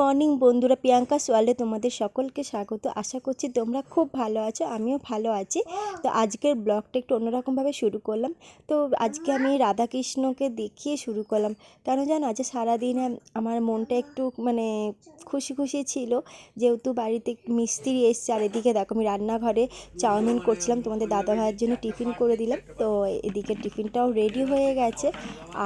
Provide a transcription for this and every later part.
Morning বন্ধুরা, প্রিয়াঙ্কা সোয়ালে তোমাদের সকলকে স্বাগত। আশা করছি তোমরা খুব ভালো আছো, আমিও ভালো আছি। তো আজকের ব্লগটা একটু অন্যরকমভাবে শুরু করলাম। তো আজকে আমি রাধাকৃষ্ণকে দেখিয়ে শুরু করলাম। কেন জানো, আজ সারাদিন আমার মনটা একটু মানে খুশি খুশি ছিল। যেহেতু বাড়িতে মিস্ত্রি এসছে, আর এদিকে দেখো আমি রান্নাঘরে চাউমিন করছিলাম। তোমাদের দাদা ভাইয়ের জন্য টিফিন করে দিলাম। তো এদিকে টিফিনটাও রেডি হয়ে গেছে।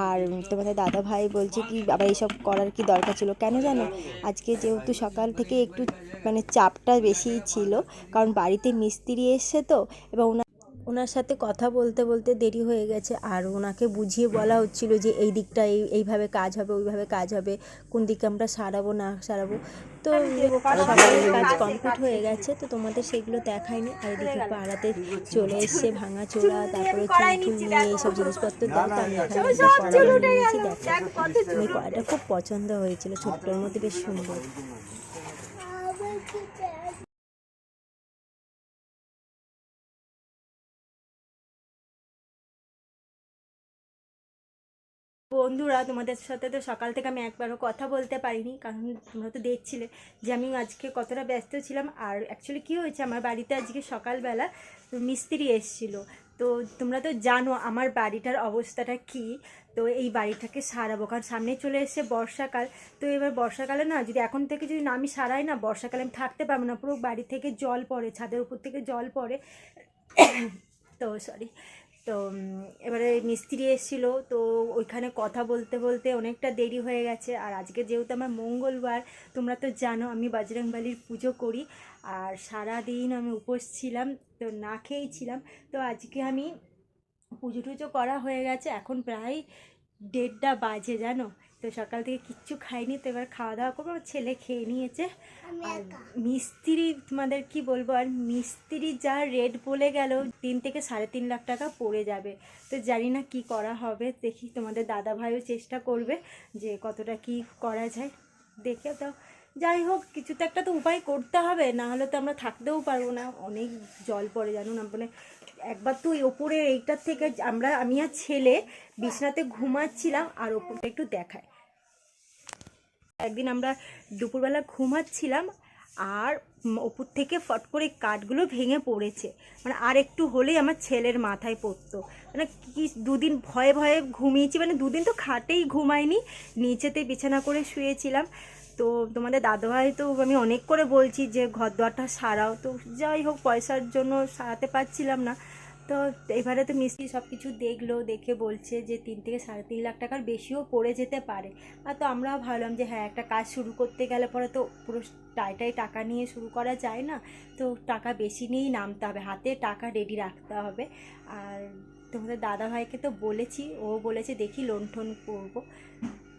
আর তোমাদের দাদা ভাই বলছে কি, আবার এইসব করার কি দরকার ছিল? কেন জানো আজকে যেহেতু সকাল থেকে একটু মানে চাপটা বেশিই ছিল, কারণ বাড়িতে মিস্ত্রি এসছে তো, এবং ওনার ওনার সাথে কথা বলতে বলতে দেরি হয়ে গেছে আর ওনাকে বুঝিয়ে বলা হচ্ছিল যে এই দিকটা এই এইভাবে কাজ হবে ওইভাবে কাজ হবে কোন দিকে আমরা সারাবো না সারাবো। তো সকালের কাজ কমপ্লিট হয়ে গেছে তো তোমাদের সেগুলো দেখায়নি আর এদিকে পাড়াতে চলে এসছে ভাঙা চোরা তারপরে চুল নিয়ে এইসব জিনিসপত্র তো আমি এখানে দেখো। আমি খুব পছন্দ হয়েছিল ছোট্টর মধ্যে বেশ সুন্দর। বন্ধুরা, তোমাদের সাথে তো সকাল থেকে আমি একবারও কথা বলতে পারিনি, কারণ তোমরা তো দেখছিলে যে আমি আজকে কতটা ব্যস্ত ছিলাম। আর অ্যাকচুয়ালি কী হয়েছে, আমার বাড়িতে আজকে সকালবেলা মিস্ত্রি এসেছিল। তো তোমরা তো জানো আমার বাড়িটার অবস্থাটা কি। তো এই বাড়িটাকে সারাবো, কারণ সামনে চলে এসছে বর্ষাকাল। তো এবার বর্ষাকালে না, যদি এখন থেকে যদি না আমি সারাই না, বর্ষাকালে আমি থাকতে পারব না। পুরো বাড়ি থেকে জল পড়ে, ছাদের উপর থেকে জল পড়ে। তো সরি তো এবারে মিস্ত্রি এসেছিল, তো ওইখানে কথা বলতে বলতে অনেকটা দেরি হয়ে গেছে। আর আজকে যেহেতু আমার মঙ্গলবার, তোমরা তো জানো আমি বাজরংবালির পুজো করি, আর সারা দিন আমি উপোস ছিলাম, তো না খেয়েই ছিলাম। তো আজকে আমি পুজো টুজো করা হয়ে গেছে, এখন প্রায় দেড়টা বাজে, জানো? তো সকাল থেকে কিচ্ছু খাইনি তো এবার খাওয়া দাওয়া করব। আমার ছেলে খেয়ে নিয়েছে। আর মিস্ত্রি তোমাদের কি বলব? আর মিস্ত্রি যা রেট বলে গেল তিন থেকে সাড়ে তিন লাখ টাকা পড়ে যাবে। তো জানি না কি করা হবে। দেখি তোমাদের দাদা ভাইও চেষ্টা করবে যে কতটা কি করা যায়। দেখে তো যাই হোক কিছু তো একটা তো উপায় করতে হবে। না হলে তো আমরা থাকতেও পারব না। অনেক জল পড়ে জানো না? মানে একবার তো ওপরে এইটার থেকে আমরা আমি আর ছেলে বিছনাতে ঘুমাচ্ছিলাম আর ওপরটা একটু দেখায়। একদিন আমরা দুপুরবেলা ঘুমাচ্ছিলাম আর ওপর থেকে ফট করে কাঠগুলো ভেঙে পড়েছে। মানে আর একটু হলেই আমার ছেলের মাথায় পড়তো। মানে কি দুদিন ভয়ে ভয়ে ঘুমিয়েছি মানে দুদিন তো খাটেই ঘুমাইনি, নিচেতে বিছানা করে শুয়েছিলাম। তো তোমাদের দাদাভাই তো আমি অনেক করে বলছি যে ঘর দরটা সারাও। তো যাই হোক, পয়সার জন্য সারাতে পারছিলাম না। তো এবারে তো মিস্ত্রি সব কিছু দেখল, দেখে বলছে যে তিন থেকে সাড়ে তিন লাখ টাকার বেশিও পড়ে যেতে পারে। আর তো আমরাও ভাবলাম যে হ্যাঁ একটা কাজ শুরু করতে গেলে পরে তো পুরো টাইটাই টাকা নিয়ে শুরু করা যায় না। তো টাকা বেশি নিয়েই নামতে হবে, হাতে টাকা রেডি রাখতে হবে। আর তোমাদের দাদা ভাইকে তো বলেছি, ও বলেছে দেখি লোন টোন করব।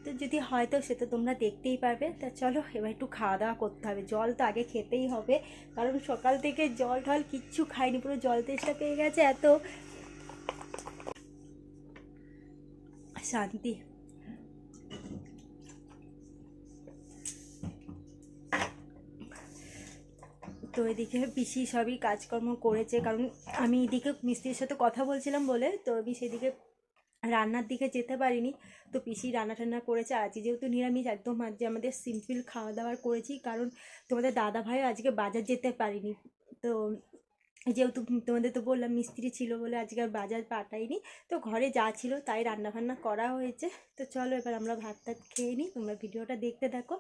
তো যদি হয় তো সে তো তোমরা দেখতেই পারবে। তা চলো, এবার একটু খাওয়া দাওয়া করতে হবে। জল তো আগে খেতেই হবে, কারণ সকাল থেকে জল টল কিচ্ছু খাইনি, পুরো জল তেষ্টা পেয়ে গেছে এত। শান্তি। তো এদিকে পিসি সবই কাজকর্ম করেছে, কারণ আমি এদিকে মিস্ত্রির সাথে কথা বলছিলাম বলে, তো আমি সেদিকে রান্নার দিকে যেতে পারিনি। তো পিসি রান্না টান্না করেছে। আজকে যেহেতু নিরামিষ, একদম আজকে আমাদের সিম্পল খাওয়া দাওয়ার করেছি। কারণ তোমাদের দাদা ভাইও আজকে বাজার যেতে পারিনি। তো যেহেতু তোমাদের তো বললাম, মিস্ত্রি ছিল বলে আজকে আর বাজার পাঠাইনি। তো ঘরে যা ছিল তাই রান্না বান্না করা হয়েছে। তো চলো এবার আমরা ভাত টাত খেয়ে নিই। তোমরা ভিডিওটা দেখতে থাকো।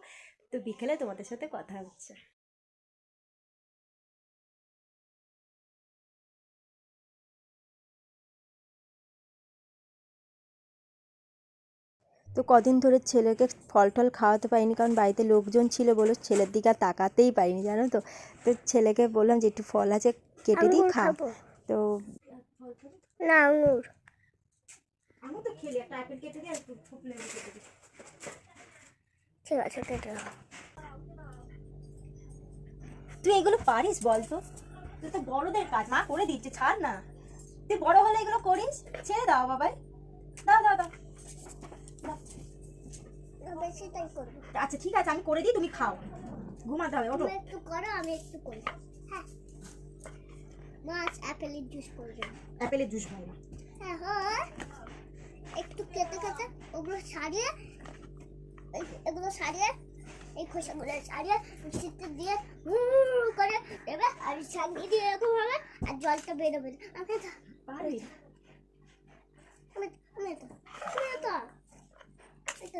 তো বিকেলে তোমাদের সাথে কথা হচ্ছে। তো কদিন ধরে ছেলেকে ফল টল খাওয়াতে পারিনি কারণ বাড়িতে লোকজন ছিল বলে ছেলের দিকে আর তাকাতেই পারিনি জানো তো? তো ছেলেকে বললাম যে একটু ফল আছে কেটে দিই খা। খাব। তো না আঙুর। আমি তো খেলি একটা আপেল কেটে দিই আর ফুপলে কেটে দিই। ঠিক আছে কেটে তুই এগুলো পারিস বল তো? তুই তো বড়দের কাজ মা করে দিচ্ছে ছাড় না। তুই বড় হলে এগুলো করিস ছেড়ে দাও বাবাই। করব। আচ্ছা ঠিক আছে আমি করে দিই তুমি খাও। ঘুমাতে হবে ওঠো। একটু করো আমি একটু করি। হ্যাঁ। মাছ অ্যাপেলের জুস করবে। অ্যাপেলের জুস ভালো হ্যাঁ হয়। একটু কেটে কেটে ওগুলো সারিয়ে এগুলো সারিয়ে এই খোসাগুলো ছাড়িয়ে মিষ্টিতে দিয়ে হুম করে দেবে আর ছাগিয়ে দিয়ে এরকম হবে আর জলটা বেরোবে আমি তো আমি আমি তো আমি তো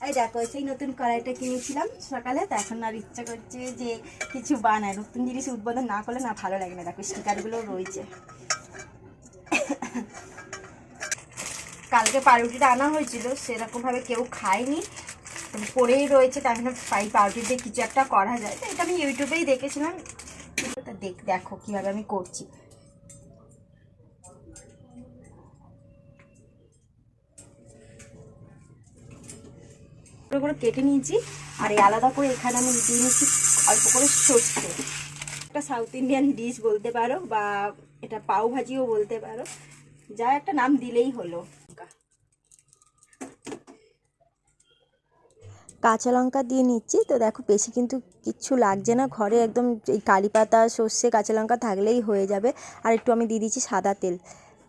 এই দেখি। সেই নতুন কড়াইটা কিনেছিলাম সকালে, তো এখন আর ইচ্ছা করছে যে কিছু বানায়। নতুন জিনিস উদ্বোধন না করলে না ভালো লাগে না। দেখো স্টিকারগুলো রয়েছে। কালকে পাউরুটিটা আনা হয়েছিল, সেরকমভাবে কেউ খায়নি। মানে পড়েই রয়েছে, তাই জন্য পাই পাউরুটি দিয়ে কিছু একটা করা যায়। এটা আমি ইউটিউবেই দেখেছিলাম। দেখ দেখো কীভাবে আমি করছি। করে করে কেটে নিয়েছি, আর এই আলাদা করে এখানে আমি দিয়ে নিচ্ছি অল্প করে সর্ষে। একটা সাউথ ইন্ডিয়ান ডিশ বলতে পারো, বা এটা পাও ভাজিও বলতে পারো, যা একটা নাম দিলেই হলো। কাঁচা লঙ্কা দিয়ে নিচ্ছি, তো দেখো বেশি কিন্তু কিচ্ছু লাগছে না ঘরে, একদম এই কারি পাতা সর্ষে, কাঁচা লঙ্কা থাকলেই হয়ে যাবে। আর একটু আমি দিয়ে দিচ্ছি সাদা তেল।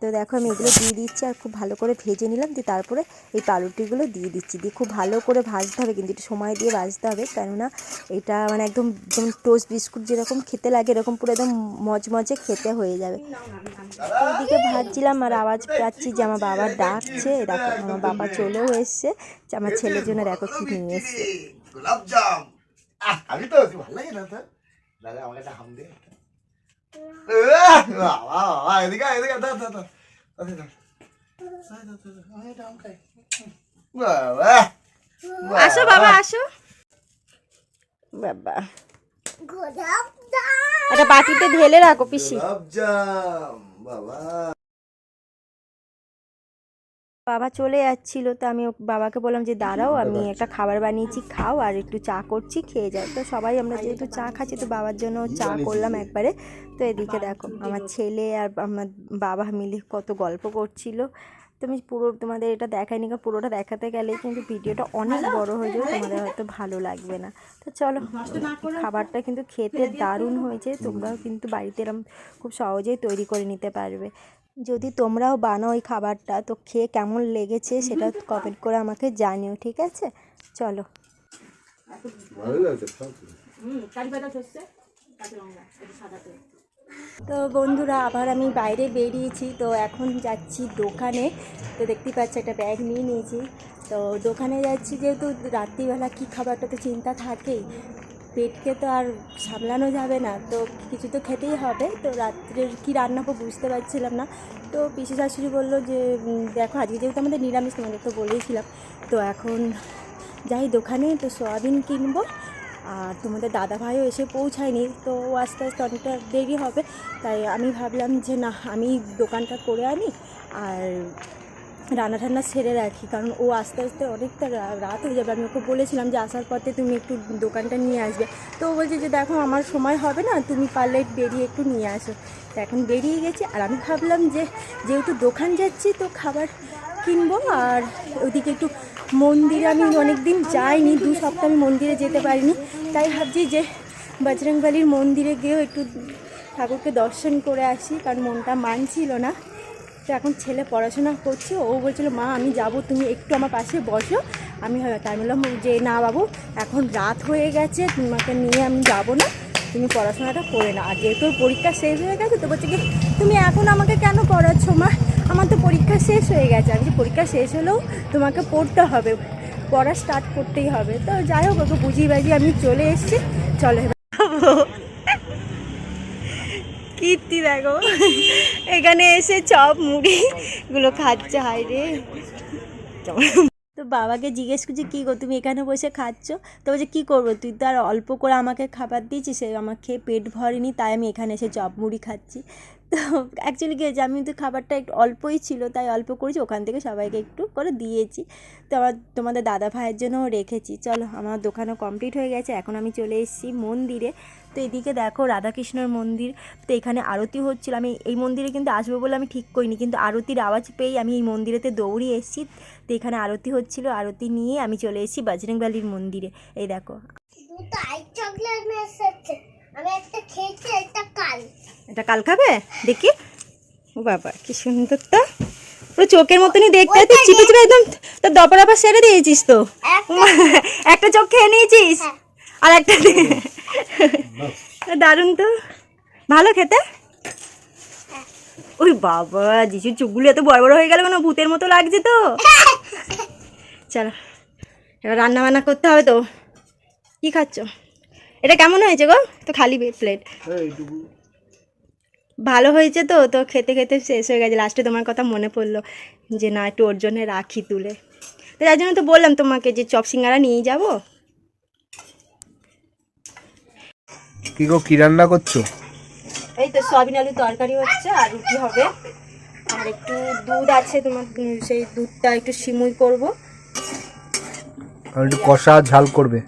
তো দেখো আমি এগুলো দিয়ে দিচ্ছি আর খুব ভালো করে ভেজে নিলাম দিয়ে তারপরে এই পাউরুটিগুলো দিয়ে দিচ্ছি। দিয়ে খুব ভালো করে ভাজতে হবে কিন্তু একটু সময় দিয়ে ভাজতে হবে কেননা এটা মানে একদম যেমন টোস্ট বিস্কুট যেরকম খেতে লাগে এরকম পুরো একদম মজমজে খেতে হয়ে যাবে। ওইদিকে ভাজছিলাম আর আওয়াজ পাচ্ছি যে আমার বাবা ডাকছে। দেখো আমার বাবা চলেও এসছে। যে আমার ছেলের জন্য দেখো কি নিয়ে এসছে। আমি তো ভালো লাগে না দাদা আমাকে একটা হাম দে। আহ, বাবা, বাবা, এদিকে এদিকে আসো। বাবা। আসো বাবা একটা বাটিতে ঢেলে রাখো পিসি। বাবা। বাবা চলে যাচ্ছিল তো আমি বাবাকে বললাম যে দাঁড়াও আমি একটা খাবার বানিয়েছি খাও আর একটু চা করছি খেয়ে যাও। তো সবাই আমরা যেহেতু চা খাচ্ছি তো বাবার জন্য চা করলাম একবারে। তো এদিকে দেখো আমার ছেলে আর আমার বাবা মিলে কত গল্প করছিল। তো আমি পুরো তোমাদের এটা দেখাইনি কারণ পুরোটা দেখাতে গেলে কিন্তু ভিডিওটা অনেক বড় হয়ে যাবে তোমাদের হয়তো ভালো লাগবে না। তো চলো খাবারটা কিন্তু খেতে দারুণ হয়েছে তোমরাও কিন্তু বাড়িতে এরম খুব সহজেই তৈরি করে নিতে পারবে। যদি তোমরাও বানাও ওই খাবারটা তো খেয়ে কেমন লেগেছে সেটা কমেন্ট করে আমাকে জানিও ঠিক আছে? চলো। তো বন্ধুরা আবার আমি বাইরে বেরিয়েছি তো এখন যাচ্ছি দোকানে। তো দেখতেই পাচ্ছি একটা ব্যাগ নিয়ে নিয়েছি। তো দোকানে যাচ্ছি যেহেতু রাত্রিবেলা কী খাবারটা তো চিন্তা থাকেই। পেটকে তো আর সামলানো যাবে না। তো কিছু তো খেতেই হবে। তো রাত্রের কী রান্না করব বুঝতে পারছিলাম না। তো পিসি শাশুড়ি বলল যে দেখো আজকে যেহেতু আমাদের নিরামিষ তোমাদের তো বলেইছিলাম। তো এখন যাই দোকানে, তো সয়াবিন কিনবো। আর তোমাদের দাদা ভাইও এসে পৌঁছায়নি। তো আস্তে আস্তে অনেকটা দেরি হবে। তাই আমি ভাবলাম যে, না, আমি দোকানটা করে আনি। আর রান্না টান্না সেরে রাখি, কারণ ও আস্তে আস্তে অনেকটা রাত হয়ে যাবে। আমি ওকে বলেছিলাম যে আসার পথে তুমি একটু দোকানটা নিয়ে আসবে। তো ও বলছে যে, দেখো, আমার সময় হবে না, তুমি পারলে বেরিয়ে একটু নিয়ে আসো। তো এখন বেরিয়ে গেছি, আর আমি ভাবলাম যে, যেহেতু দোকান যাচ্ছি, তো খাবার কিনবো, আর ওদিকে একটু মন্দিরে, আমি অনেক দিন যাইনি, দু সপ্তাহ আমি মন্দিরে যেতে পারিনি। তাই ভাবছি যে, বজরংবলির মন্দিরে গিয়েও একটু ঠাকুরকে দর্শন করে আসি, কারণ মনটা মানছিল না। তো এখন ছেলে পড়াশোনা করছে, ও বলছিল, মা, আমি যাব, তুমি একটু আমার পাশে বসো। আমি তাই বললাম, যে, না বাবু, এখন রাত হয়ে গেছে, তোমাকে নিয়ে আমি যাব না, তুমি পড়াশোনাটা করে না আর যেহেতু পরীক্ষা শেষ হয়ে গেছে, তো বলছে কি, তুমি এখন আমাকে কেন পড়াচ্ছ, মা? আমার তো পরীক্ষা শেষ হয়ে গেছে। আমি পরীক্ষা শেষ হলেও তোমাকে পড়তে হবে, পড়া স্টার্ট করতেই হবে। তো যাই হোক, ওকে বুঝিয়ে বাজিয়ে আমি চলে এসেছি। চলো কীর্তি দেখো। এখানে এসে চপ, মুড়ি গুলো খাচ্ছে হাই রে। তো বাবাকে জিজ্ঞেস করছি, কী গো, তুমি এখানে বসে খাচ্ছ? তো বলছে, কী করব? তুই তো আর অল্প করে আমাকে খাবার দিয়েছিস, সে আমার খেয়ে পেট ভরেনি, তাই আমি এখানে এসে চপ, মুড়ি খাচ্ছি। তো অ্যাকচুয়ালি কী হয়েছে আমি তো খাবারটা একটু অল্পই ছিল, তাই অল্প করেছি, ওখান থেকে সবাইকে একটু করে দিয়েছি। তো আমার, তোমাদের দাদা ভাইয়ের জন্যও রেখেছি। চলো, আমার দোকানও কমপ্লিট হয়ে গেছে, এখন আমি চলে এসেছি মন্দিরে। তো এদিকে দেখো রাধাকৃষ্ণর মন্দির তো এখানে আরতি হচ্ছিল। আমি এই মন্দিরে কিন্তু আসব বলে আমি ঠিক করিনি কিন্তু আরতির আওয়াজ পেয়েই আমি এই মন্দিরেতে দৌড়িয়ে এসেছি। তো এখানে আরতি হচ্ছিল আরতি নিয়ে আমি চলে এসেছি বজরংবালির মন্দিরে। এই দেখো। এটা কাল। খাবে? দেখি। ও বাবা কি সুন্দর তো পুরো চোখের মতনই দেখতে। তুই চিপে চিপে একদম তোর দপর আবার সেরে দিয়েছিস তো। একটা চোখ খেয়ে নিয়েছিস? আর একটা দারুণ তো। ভালো খেতে? ওই বাবা যিশুর চোখগুলো এত বড় বড় হয়ে গেল কোনো? ভূতের মতো লাগছে তো। চলো এবার রান্না বান্না করতে হবে তো। কি খাচ্ছ? এটা কেমন হয়েছে গো? তো খালি প্লেট ভালো হয়েছে তো? তো খেতে খেতে শেষ হয়ে গেছে। লাস্টে তোমার কথা মনে পড়ল যে না একটু ওর জন্য রাখি তুলে। তো তার জন্য তো বললাম তোমাকে যে চপ সিঙ্গারা নিয়ে যাব। কি গো কি রান্না করছ? এই তো সয়াবিন আলু তরকারি হচ্ছে আর রুটি হবে। আর একটু দুধ আছে তোমার সেই দুধটা একটু সিমুই করব। আর একটু কষা ঝাল করবে।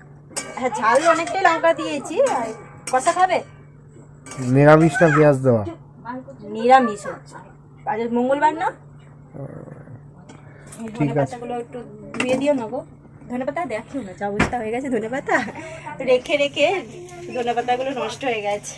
হ্যাঁ ঝাল অনেকটাই লঙ্কা দিয়েছি আর কষা খাবে? নিরামিষ না পেঁয়াজ দেওয়া? নিরামিষ হচ্ছে। আজ মঙ্গলবার না? ঠিক আছে। একটু ধুয়ে দিও না গো ধনে পাতা দেখো না, যা অবস্থা হয়ে গেছে ধনেপাতা। রেখে রেখে ধনেপাতাগুলো নষ্ট হয়ে গেছে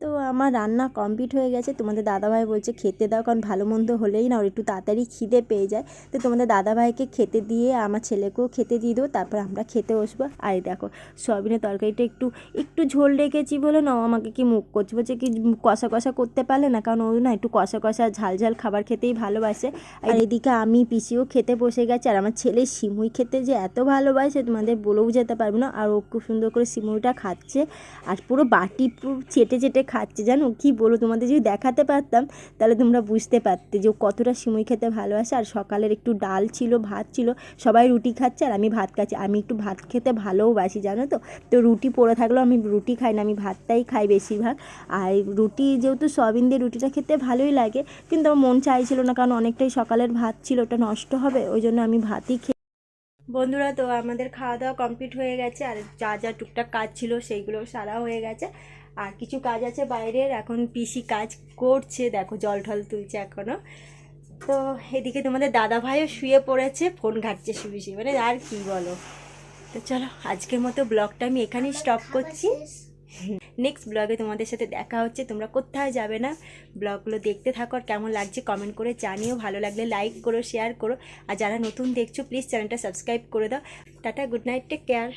তো আমার রান্না কমপ্লিট হয়ে গেছে। তোমাদের দাদাভাই বলছে খেতে দাও, কারণ ভালো মন্দ হলেই না, ওর একটু তাড়াতাড়ি খিদে পেয়ে যায়। তো তোমাদের দাদাভাইকে খেতে দিয়ে, আমার ছেলেকেও খেতে দিয়ে দেবো, তারপর আমরা খেতে বসবো। আর দেখো, সয়াবিনের তরকারিটা একটু একটু ঝোল রেখেছি বলে না আমাকে কি মুখ করছে? বলছে কি কষা কষা করতে পারলে না, কারণ ও না একটু কষা কষা, ঝাল ঝাল খাবার খেতেই ভালোবাসে। আর এদিকে আমি পিসিও খেতে বসে গেছে, আর আমার ছেলে সিমুই খেতে যে এত ভালোবাসে, তোমাদের বলেও যেতে পারব না। আর ও খুব সুন্দর করে সিমুইটা খাচ্ছে, আর পুরো বাটি পুরো চেটে চেটে খাচ্ছে। জানো? কি বলো তোমাদের যদি দেখাতে পারতাম, তাহলে তোমরা বুঝতে পারতে যে কতটা সিমুই খেতে ভালোবাসে। আর সকালের একটু ডাল ছিল, ভাত ছিল, সবাই রুটি খাচ্ছে আর আমি ভাত খাচ্ছি। আমি একটু ভাত খেতে ভালোবাসি, জানো তো? তো রুটি পড়ে থাকলেও আমি রুটি খাই না, আমি ভাতটাই খাই বেশিরভাগ। আর রুটি যেহেতু সয়াবিন দিয়ে রুটিটা খেতে ভালোই লাগে, কিন্তু আমার মন চাইছিল না, কারণ অনেকটাই সকালের ভাত ছিল, ওটা নষ্ট হবে, ওই জন্য আমি ভাতই খেয়ে বন্ধুরা, তো আমাদের খাওয়া দাওয়া কমপ্লিট হয়ে গেছে। আর যা যা টুকটাক কাজ ছিল, সেইগুলো সারা হয়ে গেছে। আর কিছু কাজ আছে বাইরের, এখন পিসি কাজ করছে, দেখো জল ঠল তুলছে এখনও তো এদিকে তোমাদের দাদা ভাইও শুয়ে পড়েছে, ফোন ঘাটছে শুয়ে শুয়ে মানে আর কি বলো। তো চলো, আজকের মতো ব্লগটা আমি এখানেই স্টপ করছি। নেক্সট ব্লগে তোমাদের সাথে দেখা হচ্ছে, তোমরা কোথায় যাবে না। ব্লগগুলো দেখতে থাকো আর কেমন লাগছে কমেন্ট করে জানিও। ভালো লাগলে লাইক করো শেয়ার করো। আর যারা নতুন দেখছ প্লিজ চ্যানেলটা সাবস্ক্রাইব করে দাও। Tata good night take care